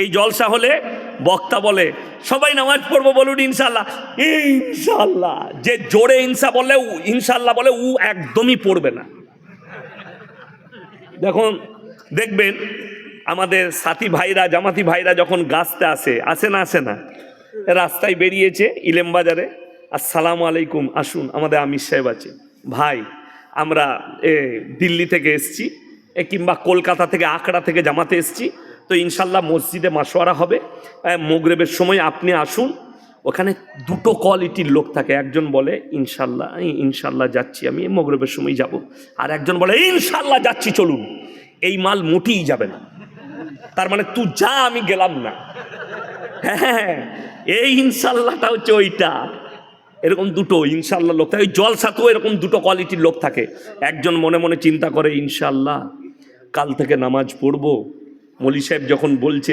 এই জলসা হলে বক্তা বলে, সবাই নামাজ পড়ব বলুন ইনশাল্লাহ ইনশাল্লাহ যে জোরে ইনসা বলে ইনশাল্লাহ বলে উ একদমই পড়বে না। দেখুন, দেখবেন আমাদের সাথী ভাইরা, জামাতি ভাইরা যখন গাছতে আসে আসে না আসে না, রাস্তায় বেরিয়েছে ইলেম বাজারে, আসসালামু আলাইকুম, আসুন, আমাদের আমির সাহেব আছে। ভাই, আমরা দিল্লি থেকে এসছি কিংবা কলকাতা থেকে আকড়া থেকে জামাতে এসছি। তো ইনশাল্লাহ মসজিদে মাসোয়ারা হবে। মোগরেবের সময় আপনি আসুন। ওখানে দুটো কোয়ালিটির লোক থাকে। একজন বলে, ইনশাল্লাহ ইনশাল্লাহ যাচ্ছি আমি মোগরবের সময় যাব। আর একজন বলে, ইনশাল্লাহ যাচ্ছি, চলুন। এই মাল মোটেই যাবে না। তার মানে তু যা, আমি গেলাম না। হ্যাঁ এই ইনশাল্লাহটা হচ্ছে ওইটা। এরকম দুটো ইনশাল্লাহ লোক থাকে। ওই জলসাতেও এরকম দুটো কোয়ালিটির লোক থাকে। একজন মনে মনে চিন্তা করে, ইনশাল্লাহ, কাল থেকে নামাজ পড়ব। মলি সাহেব যখন বলছে